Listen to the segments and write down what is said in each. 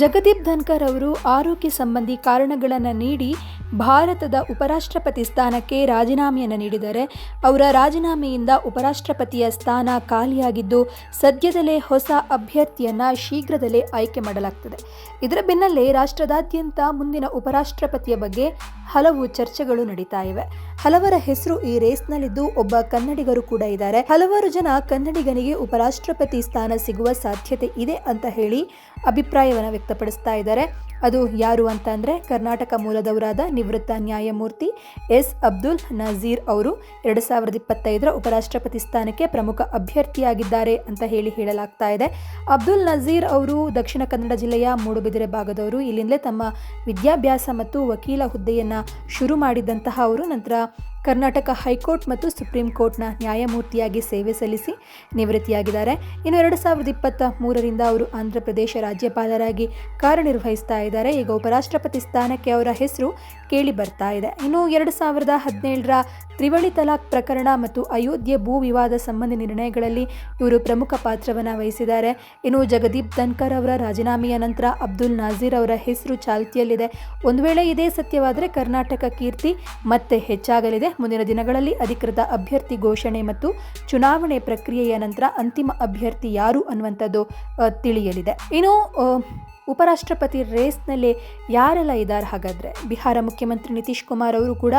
ಜಗದೀಪ್ ಧನ್ಕರ್ ಅವರು ಆರೋಗ್ಯ ಸಂಬಂಧಿ ಕಾರಣಗಳನ್ನು ನೀಡಿ ಭಾರತದ ಉಪರಾಷ್ಟ್ರಪತಿ ಸ್ಥಾನಕ್ಕೆ ರಾಜೀನಾಮೆಯನ್ನು ನೀಡಿದರೆ ಅವರ ರಾಜೀನಾಮೆಯಿಂದ ಉಪರಾಷ್ಟ್ರಪತಿಯ ಸ್ಥಾನ ಖಾಲಿಯಾಗಿದ್ದು, ಸದ್ಯದಲ್ಲೇ ಹೊಸ ಅಭ್ಯರ್ಥಿಯನ್ನು ಶೀಘ್ರದಲ್ಲೇ ಆಯ್ಕೆ ಮಾಡಲಾಗ್ತದೆ. ಇದರ ಬೆನ್ನಲ್ಲೇ ರಾಷ್ಟ್ರದಾದ್ಯಂತ ಮುಂದಿನ ಉಪರಾಷ್ಟ್ರಪತಿಯ ಬಗ್ಗೆ ಹಲವು ಚರ್ಚೆಗಳು ನಡೀತಾ ಇವೆ. ಹಲವರ ಹೆಸರು ಈ ರೇಸ್ನಲ್ಲಿದ್ದು ಒಬ್ಬ ಕನ್ನಡಿಗರು ಕೂಡ ಇದ್ದಾರೆ. ಹಲವಾರು ಜನ ಕನ್ನಡಿಗನಿಗೆ ಉಪರಾಷ್ಟ್ರಪತಿ ಸ್ಥಾನ ಸಿಗುವ ಸಾಧ್ಯತೆ ಇದೆ ಅಂತ ಹೇಳಿ ಅಭಿಪ್ರಾಯವನ್ನು ವ್ಯಕ್ತಪಡಿಸ್ತಾ ಇದ್ದಾರೆ. ಅದು ಯಾರು ಅಂತ ಅಂದರೆ ಕರ್ನಾಟಕ ಮೂಲದವರಾದ ನಿವೃತ್ತ ನ್ಯಾಯಮೂರ್ತಿ ಎಸ್. ಅಬ್ದುಲ್ ನಜೀರ್ ಅವರು. ಎರಡು ಸಾವಿರದ ಇಪ್ಪತ್ತೈದರ ಉಪರಾಷ್ಟ್ರಪತಿ ಸ್ಥಾನಕ್ಕೆ ಪ್ರಮುಖ ಅಭ್ಯರ್ಥಿಯಾಗಿದ್ದಾರೆ ಅಂತ ಹೇಳಿ ಹೇಳಲಾಗ್ತಾ ಇದೆ. ಅಬ್ದುಲ್ ನಜೀರ್ ಅವರು ದಕ್ಷಿಣ ಕನ್ನಡ ಜಿಲ್ಲೆಯ ಮೂಡುಬಿದಿರೆ ಭಾಗದವರು. ಇಲ್ಲಿಂದಲೇ ತಮ್ಮ ವಿದ್ಯಾಭ್ಯಾಸ ಮತ್ತು ವಕೀಲ ಹುದ್ದೆಯನ್ನು ಶುರು ಮಾಡಿದಂತಹ ಅವರು. ನಂತರ ಕರ್ನಾಟಕ ಹೈಕೋರ್ಟ್ ಮತ್ತು ಸುಪ್ರೀಂ ಕೋರ್ಟ್ನ ನ್ಯಾಯಮೂರ್ತಿಯಾಗಿ ಸೇವೆ ಸಲ್ಲಿಸಿ ನಿವೃತ್ತಿಯಾಗಿದ್ದಾರೆ. ಇನ್ನು ಎರಡು ಸಾವಿರದ ಇಪ್ಪತ್ತ ಮೂರರಿಂದ ಅವರು ಆಂಧ್ರಪ್ರದೇಶ ರಾಜ್ಯಪಾಲರಾಗಿ ಕಾರ್ಯನಿರ್ವಹಿಸ್ತಾ ಇದ್ದಾರೆ. ಈಗ ಉಪರಾಷ್ಟ್ರಪತಿ ಸ್ಥಾನಕ್ಕೆ ಅವರ ಹೆಸರು ಕೇಳಿ ಬರ್ತಾ ಇದೆ. ಇನ್ನು ಎರಡು ಸಾವಿರದ ಹದಿನೇಳರ ತ್ರಿವಳಿ ತಲಾಖ್ ಪ್ರಕರಣ ಮತ್ತು ಅಯೋಧ್ಯೆ ಭೂ ವಿವಾದ ಸಂಬಂಧಿ ನಿರ್ಣಯಗಳಲ್ಲಿ ಇವರು ಪ್ರಮುಖ ಪಾತ್ರವನ್ನು ವಹಿಸಿದ್ದಾರೆ. ಇನ್ನು ಜಗದೀಪ್ ಧನ್ಕರ್ ಅವರ ರಾಜೀನಾಮೆಯ ನಂತರ ಅಬ್ದುಲ್ ನಾಜೀರ್ ಅವರ ಹೆಸರು ಚಾಲ್ತಿಯಲ್ಲಿದೆ. ಒಂದು ವೇಳೆ ಇದೇ ಸತ್ಯವಾದರೆ ಕರ್ನಾಟಕ ಕೀರ್ತಿ ಮತ್ತೆ ಹೆಚ್ಚಾಗಲಿದೆ. ಮುಂದಿನ ದಿನಗಳಲ್ಲಿ ಅಧಿಕೃತ ಅಭ್ಯರ್ಥಿ ಘೋಷಣೆ ಮತ್ತು ಚುನಾವಣೆ ಪ್ರಕ್ರಿಯೆಯ ನಂತರ ಅಂತಿಮ ಅಭ್ಯರ್ಥಿ ಯಾರು ಅನ್ನುವಂಥದ್ದು ತಿಳಿಯಲಿದೆ. ಇನ್ನು ಉಪರಾಷ್ಟ್ರಪತಿ ರೇಸ್ನಲ್ಲಿ ಯಾರೆಲ್ಲ ಇದ್ದಾರೆ? ಹಾಗಾದರೆ ಬಿಹಾರ ಮುಖ್ಯಮಂತ್ರಿ ನಿತೀಶ್ ಕುಮಾರ್ ಅವರು ಕೂಡ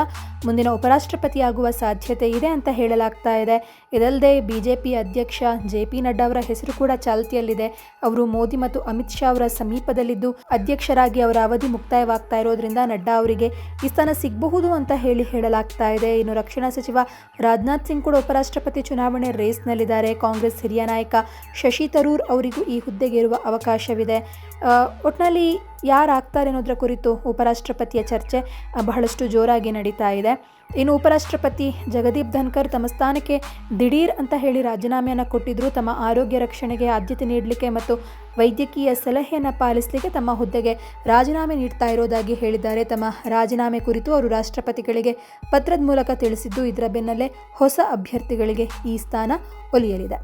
ಮುಂದಿನ ಉಪರಾಷ್ಟ್ರಪತಿ ಆಗುವ ಸಾಧ್ಯತೆ ಇದೆ ಅಂತ ಹೇಳಲಾಗ್ತಾ ಇದೆ. ಇದಲ್ಲದೆ ಬಿ ಜೆ ಪಿ ಅಧ್ಯಕ್ಷ ಜೆ ಪಿ ನಡ್ಡಾ ಅವರ ಹೆಸರು ಕೂಡ ಚಾಲ್ತಿಯಲ್ಲಿದೆ. ಅವರು ಮೋದಿ ಮತ್ತು ಅಮಿತ್ ಶಾ ಅವರ ಸಮೀಪದಲ್ಲಿದ್ದು ಅಧ್ಯಕ್ಷರಾಗಿ ಅವರ ಅವಧಿ ಮುಕ್ತಾಯವಾಗ್ತಾ ಇರೋದ್ರಿಂದ ನಡ್ಡಾ ಅವರಿಗೆ ಈ ಸ್ಥಾನ ಸಿಗಬಹುದು ಅಂತ ಹೇಳಿ ಹೇಳಲಾಗ್ತಾ ಇದೆ. ಇನ್ನು ರಕ್ಷಣಾ ಸಚಿವ ರಾಜನಾಥ್ ಸಿಂಗ್ ಕೂಡ ಉಪರಾಷ್ಟ್ರಪತಿ ಚುನಾವಣೆ ರೇಸ್ನಲ್ಲಿದ್ದಾರೆ. ಕಾಂಗ್ರೆಸ್ ಹಿರಿಯ ನಾಯಕ ಶಶಿ ತರೂರ್ ಅವರಿಗೂ ಈ ಹುದ್ದೆಗೆ ಇರುವ ಅವಕಾಶವಿದೆ ಆ, ಯಾರು ಯಾರಾಗ್ತಾರೆ ಅನ್ನೋದರ ಕುರಿತು ಉಪರಾಷ್ಟ್ರಪತಿಯ ಚರ್ಚೆ ಬಹಳಷ್ಟು ಜೋರಾಗಿ ನಡೀತಾ ಇದೆ. ಇನ್ನು ಉಪರಾಷ್ಟ್ರಪತಿ ಜಗದೀಪ್ ಧನ್ಕರ್ ತಮ್ಮ ಸ್ಥಾನಕ್ಕೆ ದಿಢೀರ್ ಅಂತ ಹೇಳಿ ರಾಜೀನಾಮೆಯನ್ನು ಕೊಟ್ಟಿದ್ರು. ತಮ್ಮ ಆರೋಗ್ಯ ರಕ್ಷಣೆಗೆ ಆದ್ಯತೆ ನೀಡಲಿಕ್ಕೆ ಮತ್ತು ವೈದ್ಯಕೀಯ ಸಲಹೆಯನ್ನು ಪಾಲಿಸಲಿಕ್ಕೆ ತಮ್ಮ ಹುದ್ದೆಗೆ ರಾಜೀನಾಮೆ ನೀಡ್ತಾ ಇರೋದಾಗಿ ಹೇಳಿದ್ದಾರೆ. ತಮ್ಮ ರಾಜೀನಾಮೆ ಕುರಿತು ಅವರು ರಾಷ್ಟ್ರಪತಿಗಳಿಗೆ ಪತ್ರದ ಮೂಲಕ ತಿಳಿಸಿದ್ದು ಇದರ ಬೆನ್ನಲ್ಲೇ ಹೊಸ ಅಭ್ಯರ್ಥಿಗಳಿಗೆ ಈ ಸ್ಥಾನ ಒಲಿಯಲಿದೆ.